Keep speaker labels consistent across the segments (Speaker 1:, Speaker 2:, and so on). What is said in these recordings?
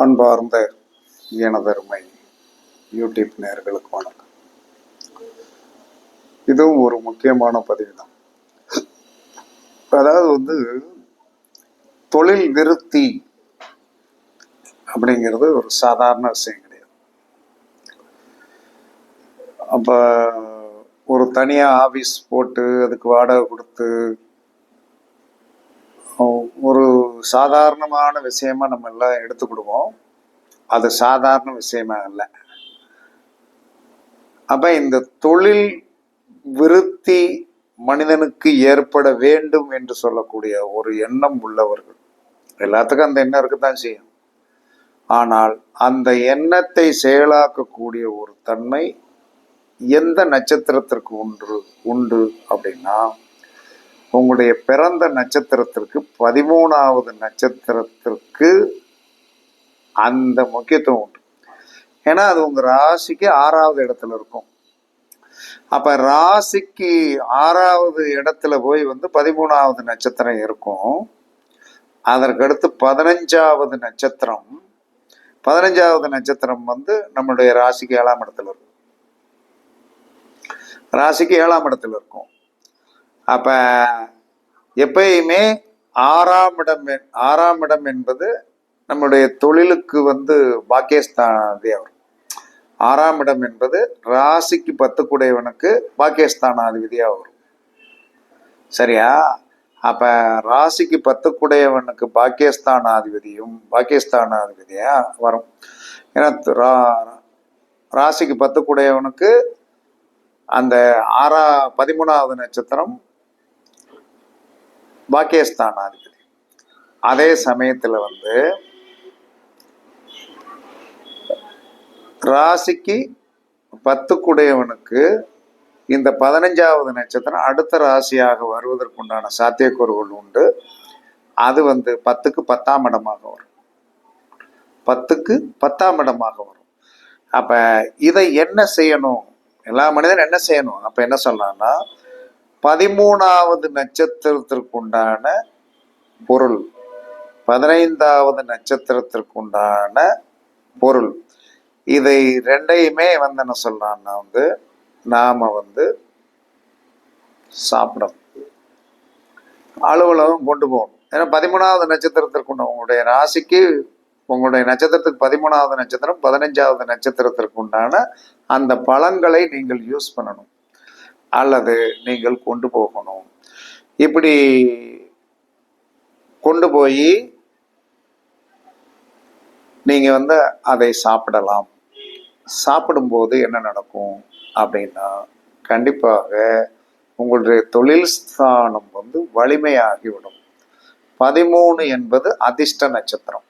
Speaker 1: அன்பார்ந்த எனதருமை யூடியூப் நேர்களுக்கு வணக்கம். இதுவும் ஒரு முக்கியமான பதிவு தான் அதாவது வந்து தொழில் விருத்தி அப்படிங்கிறது ஒரு சாதாரண விஷயம் கிடையாது. அப்போ ஒரு தனியாக ஆஃபீஸ் போட்டு அதுக்கு வாடகை கொடுத்து ஒரு சாதாரணமான விஷயமா நம்ம எல்லாம் எடுத்துக்கிடுவோம். அது சாதாரண விஷயமா இல்லை. அப்ப இந்த தொழில் விருத்தி மனிதனுக்கு ஏற்பட வேண்டும் என்று சொல்லக்கூடிய ஒரு எண்ணம் உள்ளவர்கள். எல்லாத்துக்கும் அந்த எண்ணம் இருக்குதான் செய்யும். ஆனால் அந்த எண்ணத்தை செயலாக்கக்கூடிய ஒரு தன்மை எந்த நட்சத்திரத்திற்கு ஒன்று உண்டு அப்படின்னா உங்களுடைய பிறந்த நட்சத்திரத்திற்கு பதிமூணாவது நட்சத்திரத்திற்கு அந்த முக்கியத்துவம் உண்டு. ஏன்னா அது உங்கள் ராசிக்கு ஆறாவது இடத்துல இருக்கும். அப்போ ராசிக்கு ஆறாவது இடத்துல போய் வந்து பதிமூணாவது நட்சத்திரம் இருக்கும். அதற்கடுத்து பதினஞ்சாவது நட்சத்திரம். பதினஞ்சாவது நட்சத்திரம் வந்து நம்மளுடைய ராசிக்கு ஏழாம் இடத்துல இருக்கும். ராசிக்கு ஏழாம் இடத்துல இருக்கும். அப்ப எப்பயுமே ஆறாம் இடம் என்- ஆறாம் இடம் என்பது நம்முடைய தொழிலுக்கு வந்து பாக்கியஸ்தானாதிபதியா வரும் ஆறாம் இடம் என்பது ராசிக்கு பத்து குடையவனுக்கு பாக்கியஸ்தானாதிபதியா வரும் சரியா? அப்ப ராசிக்கு பத்து குடையவனுக்கு பாக்கியஸ்தானாதிபதியும் பாக்கியஸ்தானாதிபதியா வரும். ஏன்னா ரா- ராசிக்கு பத்துக்குடையவனுக்கு அந்த ஆறா பதிமூணாவது நட்சத்திரம் பாக்கியஸ்தானாதிபதி. அதே சமயத்துல வந்து ராசிக்கு பத்துக்குடையவனுக்கு இந்த பதினஞ்சாவது நட்சத்திரம் அடுத்த ராசியாக வருவதற்குண்டான சாத்தியக்கூறுகள் உண்டு. அது வந்து பத்துக்கு பத்தாம் இடமாக வரும். பத்துக்கு பத்தாம் இடமாக வரும். அப்ப இதை என்ன செய்யணும்? எல்லா மனிதனும் என்ன செய்யணும்? அப்ப என்ன சொல்லலாம்னா பதிமூணாவது நட்சத்திரத்திற்குண்டான பொருள். பதினைந்தாவது நட்சத்திரத்திற்குண்டான பொருள். இதை ரெண்டையுமே வந்து என்ன சொல்லலாம்னா வந்து நாம வந்து சாப்பிடணும். அலுவலகம் கொண்டு போகணும். ஏன்னா பதிமூணாவது நட்சத்திரத்திற்குண்ட உங்களுடைய ராசிக்கு உங்களுடைய நட்சத்திரத்துக்கு பதிமூணாவது நட்சத்திரம் பதினஞ்சாவது நட்சத்திரத்திற்கு உண்டான அந்த பழங்களை நீங்கள் யூஸ் பண்ணணும். அல்லது நீங்கள் கொண்டு போகணும். இப்படி கொண்டு போய் நீங்கள் வந்து அதை சாப்பிடலாம். சாப்பிடும்போது என்ன நடக்கும் அப்படின்னா கண்டிப்பாக உங்களுடைய தொழில் ஸ்தானம் வந்து வலிமையாகிவிடும். பதிமூணு என்பது அதிர்ஷ்ட நட்சத்திரம்.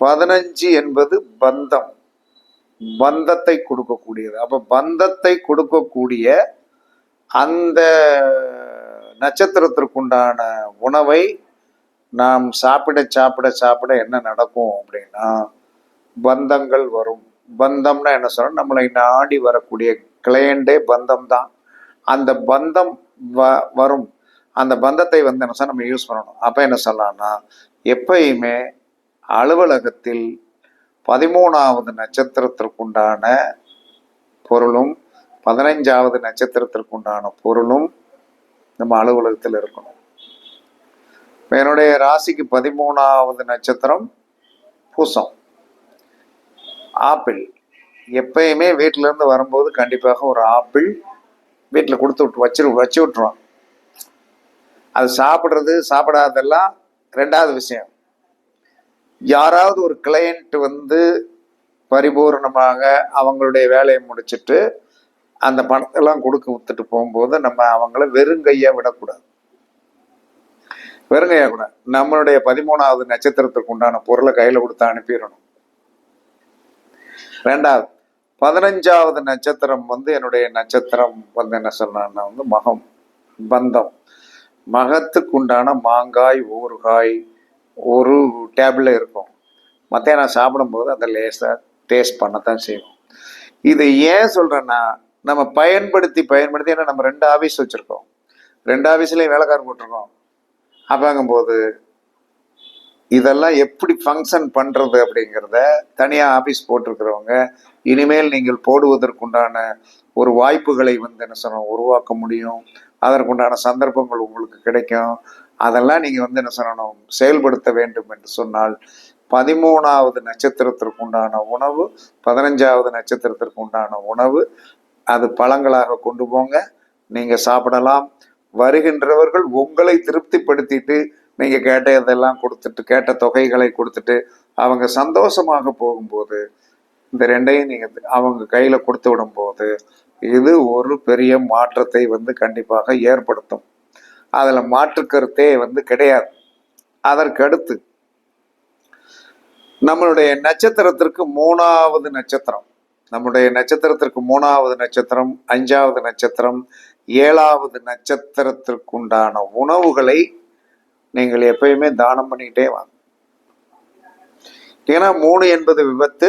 Speaker 1: பதினஞ்சு என்பது பந்தம். பந்தத்தை கொடுக்கக்கூடியது. அப்போ பந்தத்தை கொடுக்கக்கூடிய அந்த நட்சத்திரத்திற்குண்டான உணவை நாம் சாப்பிட சாப்பிட சாப்பிட என்ன நடக்கும் அப்படின்னா பந்தங்கள் வரும். பந்தம்னா என்ன சொல்ல நம்மளை நாடி வரக்கூடிய கிளையண்டே பந்தம் தான். அந்த பந்தம் வ வரும். அந்த பந்தத்தை வந்து என்ன சார் நம்ம யூஸ் பண்ணணும். அப்போ என்ன சொல்லலாம்னா எப்பயுமே அலுவலகத்தில் பதிமூணாவது நட்சத்திரத்திற்குண்டான பொருளும் பதினைஞ்சாவது நட்சத்திரத்திற்குண்டான பொருளும் நம்ம அலுவலகத்தில் இருக்கணும். என்னுடைய ராசிக்கு பதிமூணாவது நட்சத்திரம் பூசம். ஆப்பிள். எப்பயுமே வீட்டில இருந்து வரும்போது கண்டிப்பாக ஒரு ஆப்பிள் வீட்டில் கொடுத்து விட்டு வச்சு வச்சு விட்டுருவோம் அது சாப்பிட்றது சாப்பிடாதெல்லாம் ரெண்டாவது விஷயம். யாராவது ஒரு கிளையண்ட் வந்து பரிபூர்ணமாக அவங்களுடைய வேலையை முடிச்சிட்டு அந்த பணத்தெல்லாம் கொடுக்க வித்துட்டு போகும்போது நம்ம அவங்கள வெறுங்கையா விடக்கூடாது. வெறுங்கையா கூட. நம்மளுடைய பதிமூணாவது நட்சத்திரத்துக்கு உண்டான பொருளை கையில கொடுத்து அனுப்பிடணும். ரெண்டாவது பதினஞ்சாவது நட்சத்திரம் வந்து என்னுடைய நட்சத்திரம் வந்து என்ன சொல்லணும்னா வந்து மகம் பந்தம். மகத்துக்கு உண்டான மாங்காய் ஊறுகாய் ஒரு டேபிளில் இருக்கும். மத்தியானம் சாப்பிடும்போது அந்த லேசாக டேஸ்ட் பண்ணத்தான் செய்வோம். இது ஏன் சொல்கிறேன்னா நம்ம பயன்படுத்தி பயன்படுத்தி ஏன்னா நம்ம ரெண்டு ஆஃபீஸ் வச்சிருக்கோம். ரெண்டு ஆஃபீஸ்லேயும் வேலைக்காரன் போட்டிருக்கோம். அப்போங்கும்போது இதெல்லாம் எப்படி ஃபங்க்ஷன் பண்றது அப்படிங்கிறத தனியாக ஆபீஸ் போட்டிருக்கிறவங்க இனிமேல் நீங்கள் போடுவதற்குண்டான ஒரு வாய்ப்புகளை வந்து என்ன சொல்லணும் உருவாக்க முடியும். அதற்குண்டான சந்தர்ப்பங்கள் உங்களுக்கு கிடைக்கும். அதெல்லாம் நீங்க வந்து என்ன சொல்லணும் செயல்படுத்த வேண்டும் என்று சொன்னால் பதிமூணாவது நட்சத்திரத்திற்கு உண்டான உணவு பதினஞ்சாவது நட்சத்திரத்திற்கு உண்டான உணவு அது பழங்களாக கொண்டு போங்க. நீங்க சாப்பிடலாம். வருகின்றவர்கள் உங்களை திருப்திப்படுத்திட்டு நீங்க கேட்டதெல்லாம் கொடுத்துட்டு கேட்ட தொகைகளை கொடுத்துட்டு அவங்க சந்தோஷமாக போகும்போது இந்த ரெண்டையும் நீங்க அவங்க கையில கொடுத்து விடும்போது இது ஒரு பெரிய மாற்றத்தை வந்து கண்டிப்பாக ஏற்படுத்தும். அதில் மாற்று கருத்தே வந்து கிடையாது. அதற்கடுத்து நம்மளுடைய நட்சத்திரத்திற்கு மூணாவது நட்சத்திரம். நம்முடைய நட்சத்திரத்திற்கு மூணாவது நட்சத்திரம் அஞ்சாவது நட்சத்திரம் ஏழாவது நட்சத்திரத்திற்குண்டான உணவுகளை நீங்கள் எப்பயுமே தானம் பண்ணிக்கிட்டே வாங்க. ஏன்னா மூணு என்பது விபத்து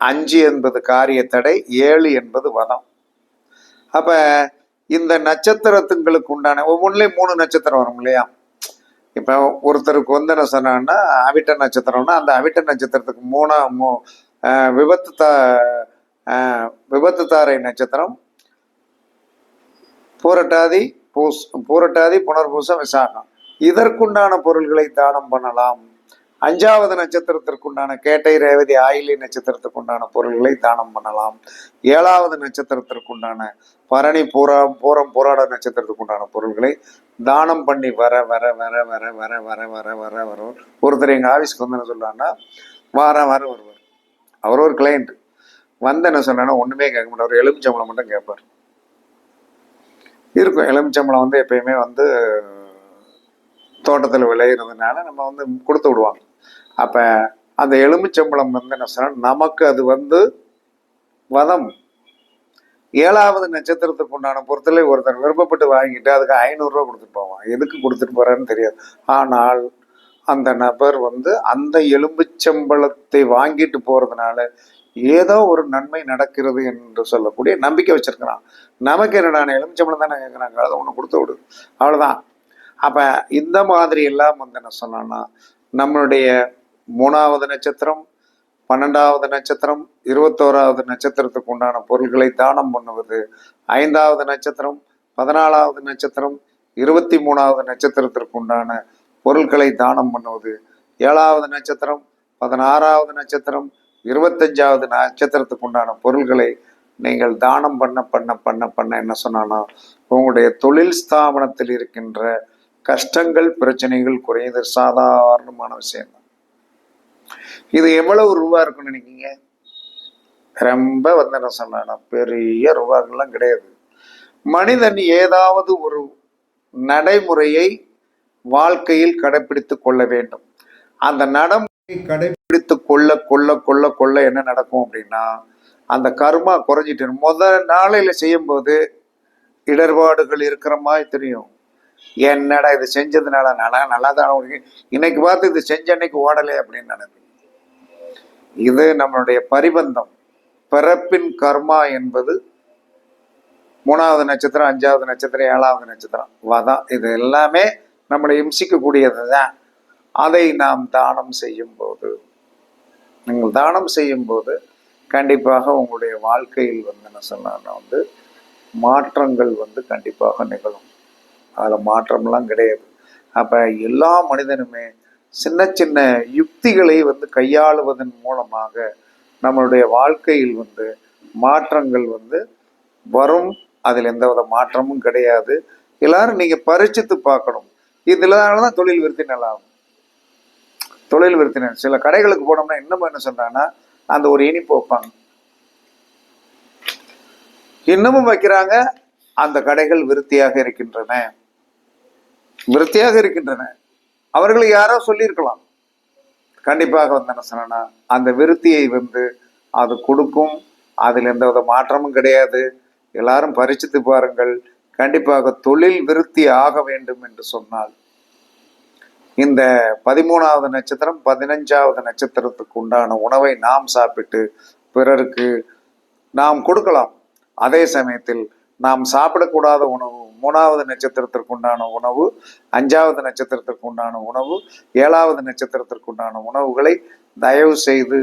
Speaker 1: அஞ்சு என்பது காரிய தடை ஏழு என்பது வதம். அப்ப இந்த நட்சத்திரத்துங்களுக்கு உண்டான ஒவ்வொன்றுலேயும் மூணு நட்சத்திரம் வரும் இல்லையா? இப்போ ஒருத்தருக்கு வந்து என்ன சொன்னான்னா அவிட்ட நட்சத்திரம்னா அந்த அவிட்ட நட்சத்திரத்துக்கு மூணா மூ ஆஹ் விபத்து த விபத்து தாரை நட்சத்திரம் பூரட்டாதி பூஸ் பூரட்டாதி புனர்பூசம் விசாகம். இதற்குண்டான பொருள்களை தானம் பண்ணலாம். அஞ்சாவது நட்சத்திரத்திற்குண்டான கேட்டை ரேவதி ஆயிலி நட்சத்திரத்துக்குண்டான பொருள்களை தானம் பண்ணலாம். ஏழாவது நட்சத்திரத்திற்குண்டான பரணி பூரா பூரம் போராட நட்சத்திரத்துக்குண்டான பொருள்களை தானம் பண்ணி வர வர வர வர வர வர வர வர வர. ஒருத்தர் எங்கள் ஆஃபீஸ்க்கு வந்து என்ன சொல்றாருன்னா வார வருவார். அவர் ஒரு கிளைண்ட் வந்து என்ன சொன்னா ஒன்றுமே கேட்க மாட்டார். எலுமிச்சம்பளம் மட்டும் கேட்பார். இருக்கும். எலுமிச்சம்பளம் வந்து எப்பயுமே வந்து தோட்டத்தில் விளையிறதுனால நம்ம வந்து கொடுத்து விடுவாங்க. அப்போ அந்த எலுமிச்சம்பளம் வந்து என்ன சொன்னால் நமக்கு அது வந்து வதம். ஏழாவது நட்சத்திரத்துக்கு உண்டான பொருட்களை ஒருத்தர் விருப்பப்பட்டு வாங்கிட்டு அதுக்கு ஐநூறுரூவா கொடுத்துட்டு போவான். எதுக்கு கொடுத்துட்டு போறான்னு தெரியாது. ஆனால் அந்த நபர் வந்து அந்த எலும்புச்சம்பளத்தை வாங்கிட்டு போறதுனால ஏதோ ஒரு நன்மை நடக்கிறது என்று சொல்லக்கூடிய நம்பிக்கை வச்சிருக்கிறான். நமக்கு என்னடா எலுமிச்சம்பளம் தானே கேட்குறாங்க? அதை ஒன்று கொடுத்து விடு. அவ்வளோதான் அப்போ இந்த மாதிரி எல்லாம் வந்து என்ன சொன்னான்னா நம்மளுடைய மூணாவது நட்சத்திரம் பன்னெண்டாவது நட்சத்திரம் இருபத்தோராவது நட்சத்திரத்துக்கு உண்டான பொருள்களை தானம் பண்ணுவது ஐந்தாவது நட்சத்திரம் பதினாலாவது நட்சத்திரம் இருபத்தி மூணாவது நட்சத்திரத்திற்கு உண்டான பொருட்களை தானம் பண்ணுவது. ஏழாவது நட்சத்திரம் பதினாறாவது நட்சத்திரம் இருபத்தஞ்சாவது நட்சத்திரத்துக்கு உண்டான பொருள்களை நீங்கள் தானம் பண்ண பண்ண பண்ண பண்ண என்ன சொன்னான்னா உங்களுடைய தொழில் ஸ்தாபனத்தில் இருக்கின்ற கஷ்டங்கள் பிரச்சனைகள் குறையுது சாதாரணமான விஷயம்தான் இது எவ்வளவு ரூபா இருக்குன்னு நினைக்கிங்க ரொம்ப வந்து என்ன சொன்னா பெரிய ரூபாக்கள்லாம் கிடையாது. மனிதன் ஏதாவது ஒரு நடைமுறையை வாழ்க்கையில் கடைபிடித்து கொள்ள வேண்டும். அந்த நடைமுறை கடைபிடித்து கொள்ள கொள்ள கொள்ள கொள்ள என்ன நடக்கும் அப்படின்னா அந்த கர்மா குறைஞ்சிட்டு முதல் நாளையில செய்யும்போது இடர்பாடுகள் இருக்கிற மாதிரி தெரியும். என்னடா இது செஞ்சதுனால நல்லா நல்லா தான் உனக்கு இன்னைக்கு பார்த்து இது செஞ்ச அன்னைக்கு ஓடலை அப்படின்னு நினைப்பேன். இது நம்மளுடைய பரிபந்தம். பிறப்பின் கர்மா என்பது மூணாவது நட்சத்திரம் அஞ்சாவது நட்சத்திரம் ஏழாவது நட்சத்திரம். வதம் இது எல்லாமே நம்மளை இம்சிக்கக்கூடியது தான் அதை நாம் தானம் செய்யும்போது. நீங்கள் தானம் செய்யும்போது கண்டிப்பாக உங்களுடைய வாழ்க்கையில் வந்து என்ன சொன்னா வந்து மாற்றங்கள் வந்து கண்டிப்பாக நிகழும். அதில் மாற்றம்லாம் கிடையாது. அப்போ எல்லா மனிதனுமே சின்ன சின்ன யுக்திகளை வந்து கையாளுவதன் மூலமாக நம்மளுடைய வாழ்க்கையில் வந்து மாற்றங்கள் வந்து வரும். அதில் எந்த வித மாற்றமும் கிடையாது. எல்லாரும் நீங்கள் பரிச்சித்து பார்க்கணும். இதனால தான் தொழில் விருத்தி நல்லா ஆகும் தொழில் விருத்தி சில கடைகளுக்கு போனோம்னா இன்னமும் என்ன சொல்றாங்கன்னா அந்த ஒரு இனிப்பு வைப்பாங்க. இன்னமும் வைக்கிறாங்க அந்த கடைகள் விருத்தியாக இருக்கின்றன. விருத்தியாக இருக்கின்றன. அவர்கள் யாரோ சொல்லியிருக்கலாம். கண்டிப்பாக வந்தன என்ன சொன்னா அந்த விருத்தியை வந்து அது கொடுக்கும் அதில் எந்தவித மாற்றமும் கிடையாது. எல்லாரும் பரிச்சித்து பாருங்கள். கண்டிப்பாக தொழில் விருத்தி ஆக வேண்டும் என்று சொன்னால் இந்த பதிமூணாவது நட்சத்திரம் பதினஞ்சாவது நட்சத்திரத்துக்கு உண்டான உணவை நாம் சாப்பிட்டு பிறருக்கு நாம் கொடுக்கலாம். அதே சமயத்தில் நாம் சாப்பிடக்கூடாத உணவு மூணாவது நட்சத்திரத்திற்கு உண்டான உணவு அஞ்சாவது நட்சத்திரத்திற்கு உண்டான உணவு ஏழாவது நட்சத்திரத்திற்கு உண்டான உணவுகளை தயவு செய்து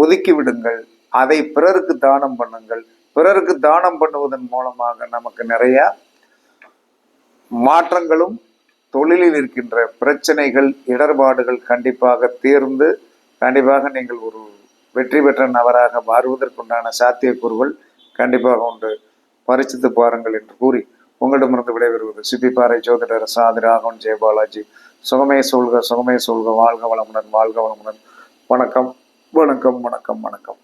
Speaker 1: ஒதுக்கி விடுங்கள். அதை பிறருக்கு தானம் பண்ணுங்கள். பிறருக்கு தானம் பண்ணுவதன் மூலமாக நமக்கு நிறைய மாற்றங்களும் தொழிலில் இருக்கின்ற பிரச்சனைகள் இடர்பாடுகள் கண்டிப்பாக தீர்ந்து கண்டிப்பாக நீங்கள் ஒரு வெற்றி பெற்ற நபராக மாறுவதற்குண்டான சாத்தியக்கூறுகள் கண்டிப்பாக உண்டு. பரிசித்து பாருங்கள் என்று கூறி உங்களிடமிருந்து விடைபெறுவது சிப்பிப்பாறை ஜோதிடர் சாதி ராகவன் ஜெயபாலாஜி சுகமே சொல்க சுகமே சொல்க வாழ்க வளமுடன் வாழ்க வளமுடன். வணக்கம் வணக்கம் வணக்கம் வணக்கம்.